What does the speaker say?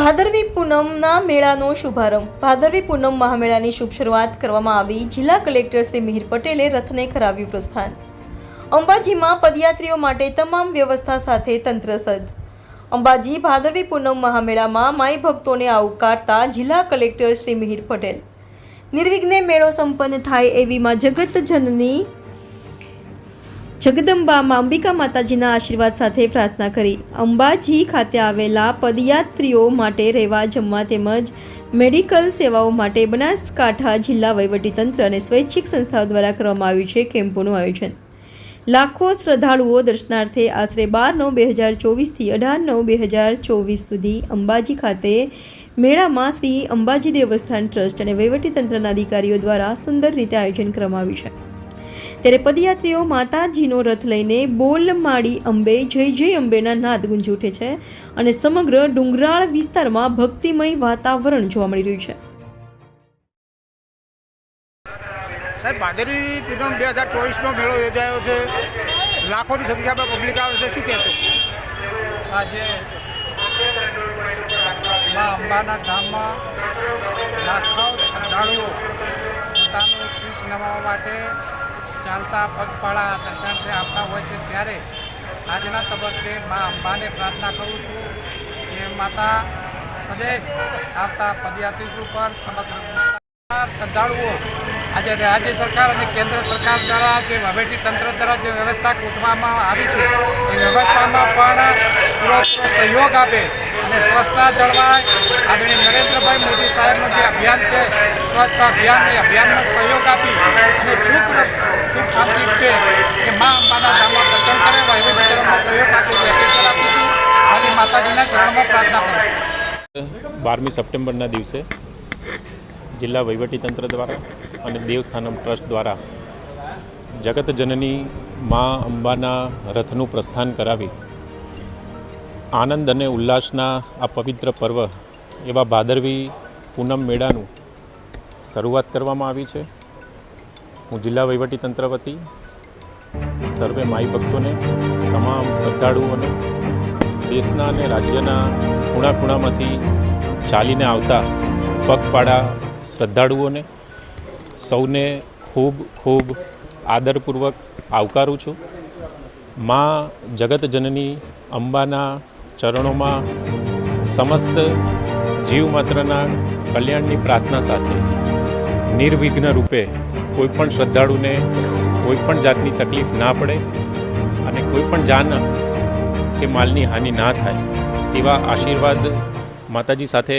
ભાદરવી પૂનમના મેળાનો શુભારંભ. ભાદરવી પૂનમ મહામેળાની શુભ શરૂઆત કરવામાં આવી. જિલ્લા કલેક્ટર શ્રી મિહિર પટેલે રથને કરાવ્યું પ્રસ્થાન. અંબાજીમાં પદયાત્રીઓ માટે તમામ વ્યવસ્થા સાથે તંત્ર સજ્જ. અંબાજી ભાદરવી પૂનમ મહામેળામાં માઈ ભક્તોને આવકારતા જિલ્લા કલેક્ટર શ્રી મિહિર પટેલ. નિર્વિઘ્ને મેળો સંપન્ન થાય એવી માં જગત જનની જગદંબામાં અંબિકા માતાજીના આશીર્વાદ સાથે પ્રાર્થના કરી. અંબાજી ખાતે આવેલા પદયાત્રીઓ માટે રહેવા, જમવા તેમજ મેડિકલ સેવાઓ માટે બનાસકાંઠા જિલ્લા વહીવટીતંત્ર અને સ્વૈચ્છિક સંસ્થાઓ દ્વારા કરવામાં આવ્યું છે કેમ્પોનું આયોજન. લાખો શ્રદ્ધાળુઓ દર્શનાર્થે આશરે બાર નવ બે હજાર ચોવીસથી અઢાર નવ બે હજાર ચોવીસ સુધી અંબાજી ખાતે મેળામાં શ્રી અંબાજી દેવસ્થાન ટ્રસ્ટ અને વહીવટીતંત્રના અધિકારીઓ દ્વારા સુંદર રીતે આયોજન કરવામાં આવ્યું છે. ત્યારે પદયાત્રીઓ માતાજીનો રથ લઈને બોલ માડી અંબે જય જય અંબેના નાદ ગુંજી ઉઠે છે અને સમગ્ર ડુંગરાળ વિસ્તારમાં ભક્તિમય વાતાવરણ જોવા મળી રહ્યું છે. સાહેબ ભાદરવી પૂનમ બે હજાર ચોવીસનો મેળો યોજાયો છે. લાખોની સંખ્યામાં પબ્લિક આવે છે. શું કહેશો? આજે મા અંબાના ધામમાં લાખો શ્રદ્ધાળુઓ પોતાનું શીશ નમાવવા માટે ચાલતા પગપાળા દર્શનાર્થે આવતા હોય છે ત્યારે આજના તબક્કે મા અંબાને પ્રાર્થના કરું છું કે માતા સદૈવ આવતા પદયાત્રી ઉપર સમગ્ર શ્રદ્ધાળુઓ આજે રાજ્ય સરકાર અને કેન્દ્ર સરકાર દ્વારા જે વહીવટી તંત્ર દ્વારા જે વ્યવસ્થા ગોઠવામાં આવી છે, એ વ્યવસ્થામાં પણ પૂરો પૂરો સહયોગ આપે અને સ્વચ્છતા જળવાય. આદરણીય નરેન્દ્રભાઈ મોદી સાહેબનું જે અભિયાન છે સ્વચ્છતા અભિયાન એ અભિયાનમાં સહયોગ આપી અને સુખ બારમી સપ્ટેમ્બરના દિવસે જિલ્લા વહીવટીતંત્ર દ્વારા અને દેવસ્થાનમ ટ્રસ્ટ દ્વારા જગતજનની મા અંબાના રથનું પ્રસ્થાન કરાવી આનંદ અને ઉલ્લાસના આ પવિત્ર પર્વ એવા ભાદરવી પૂનમ મેળાનું શરૂઆત કરવામાં આવી છે. હું જિલ્લા વહીવટીતંત્ર વતી સર્વે માઈ ભક્તોને, તમામ શ્રદ્ધાળુઓને, દેશના અને રાજ્યના ખૂણા ખૂણામાંથી ચાલીને આવતા પગપાળા શ્રદ્ધાળુઓને સૌને ખૂબ ખૂબ આદરપૂર્વક આવકારું છું. મા જગતજનની અંબાના ચરણોમાં સમસ્ત જીવ માત્રના કલ્યાણની પ્રાર્થના સાથે નિર્વિઘ્ન રૂપે કોઈપણ શ્રદ્ધાળુને કોઈપણ જાતની તકલીફ ના પડે અને કોઈપણ જાન કે માલની હાનિ ના થાય તેવા આશીર્વાદ માતાજી સાથે